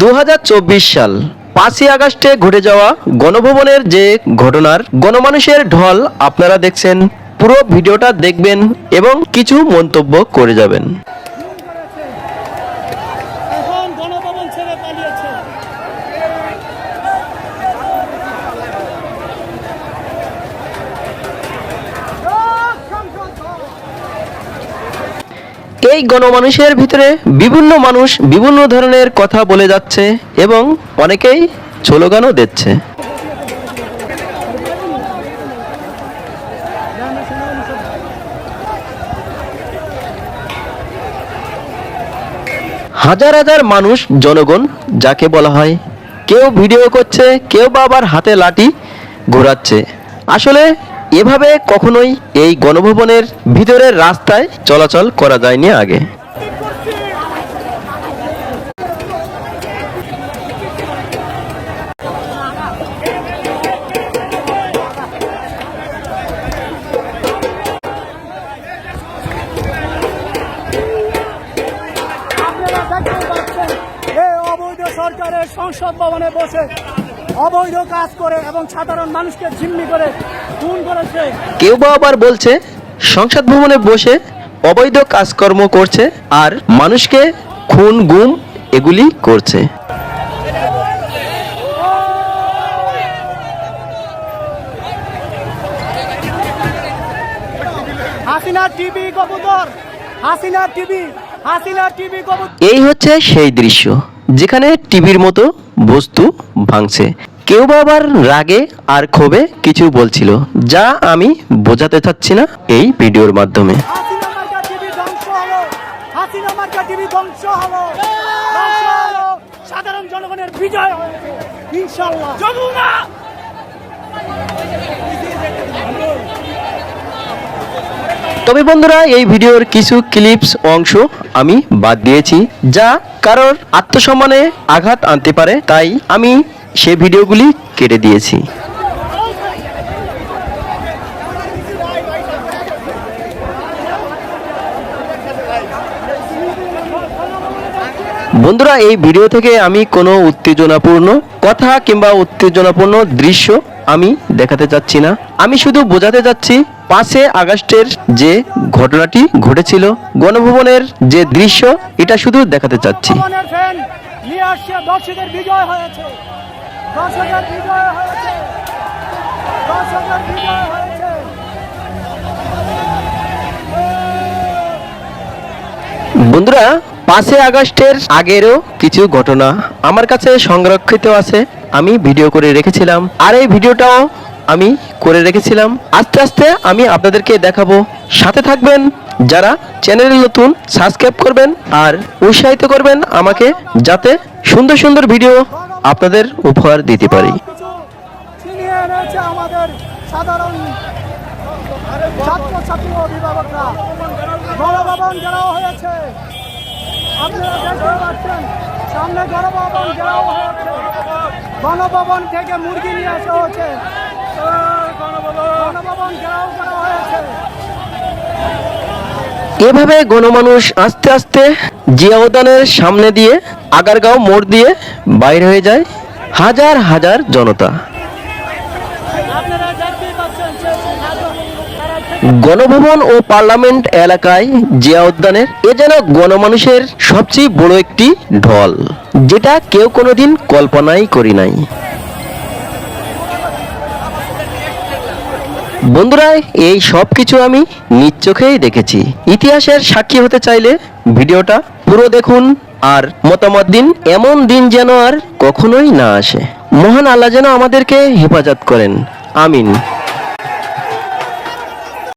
দু হাজার চব্বিশ সাল, পাঁচই আগস্টে ঘটে যাওয়া গণভবনের যে ঘটনার গণমানুষের ঢল আপনারা দেখছেন, পুরো ভিডিওটা দেখবেন এবং কিছু মন্তব্য করে যাবেন। এই গণমানুষের ভিতরে বিভিন্ন মানুষ বিভিন্ন ধরনের কথা বলে যাচ্ছে এবং অনেকেই স্লোগানও দিচ্ছে। হাজার হাজার মানুষ, জনগণ, যাকে বলা হয়, কেউ ভিডিও করছে, কেউ বা আবার হাতে লাঠি ঘোরাচ্ছে। আসলে এভাবে কখনোই এই গণভবনের ভিতরের রাস্তায় চলাচল করা যায়নি আগে। সরকারের সংসদ ভবনে বসে অবৈধ কাজ করে এবং সাধারণ মানুষকে জিম্মি করে খুন করেছে। কেউ বা আবার বলছে সংসদ ভবনে বসে অবৈধ কাজকর্ম করছে আর মানুষকে খুন গুম এগুলি করছে। হাসিনা টিভি কবুতর হাসিনা টিভি হাসিনা টিভি কবুতর। এই হচ্ছে সেই দৃশ্য যেখানে টিভির মতো বস্তু ভাঙছে। কেউ বা আবার রাগে আর ক্ষোভে কিছু বলছিল, যা আমি বোঝাতে চাচ্ছি না এই ভিডিওর মাধ্যমে। সাধারণ জনগণের বিজয় ইনশাল্লাহ তবে বন্ধুরা, এই ভিডিওর কিছু ক্লিপস অংশ আমি বাদ দিয়েছি, যা কারোর আত্মসম্মানে আঘাত আনতে পারে, তাই আমি সে ভিডিওগুলি কেটে দিয়েছি। বন্ধুরা এই ভিডিও থেকে আমি কোনো উত্তেজনাপূর্ণ কথা কিংবা উত্তেজনাপূর্ণ দৃশ্য আমি দেখাতে চাচ্ছি না। আমি শুধু বোঝাতে চাচ্ছি পাঁচে আগস্টের যে ঘটনাটি ঘটেছিল গণভবনের যে দৃশ্য এটা শুধু দেখাতে চাচ্ছি। ভবনের ফ্যান নিয়ে আসছে দর্শকের বিজয় হয়েছে। দর্শকের বিজয় হয়েছে। দর্শকের বিজয় হয়েছে। বন্ধুরা পাঁচে আগস্টের আগেরও কিছু ঘটনা আমার কাছে সংরক্ষিত আছে, আমি ভিডিও করে রেখেছিলাম। আর এই ভিডিওটাও আমি করে রেখেছিলাম। আস্তে আস্তে আমি আপনাদেরকে দেখাবো। সাথে থাকবেন যারা চ্যানেলে নতুন সাবস্ক্রাইব করবেন আর উৎসাহিত করবেন আমাকে যাতে সুন্দর সুন্দর ভিডিও আপনাদের উপহার দিতে পারি। হয়েছে। আপনারা দেখতে পাচ্ছেন সামনে গণভবন থেকে মুরগি নিয়ে আসা হয়েছে গণভবন ঘেরাও করা হয়েছে। এভাবে গণমানুষ আস্তে আস্তে জিয়াউদ্দানের সামনে দিয়ে আগারগাঁও মোড় দিয়ে বাইর হয়ে যায় হাজার হাজার জনতা। আপনারা দেখতেই পাচ্ছেন গণভবন ও পার্লামেন্ট এলাকায় জিয়া উদ্যানের এ যেন গণমানুষের সবচেয়ে বড় একটি ঢল, যেটা কেউ কোনোদিন কল্পনাই করি নাই। বন্ধুরা, এই সব কিছু আমি নিজ চোখেই দেখেছি। ইতিহাসের সাক্ষী হতে চাইলে ভিডিওটা পুরো দেখুন আর মতামত দিন, এমন দিন যেন আর কখনোই না আসে। মহান আল্লাহ যেন আমাদেরকে হেফাজত করেন। আমিন।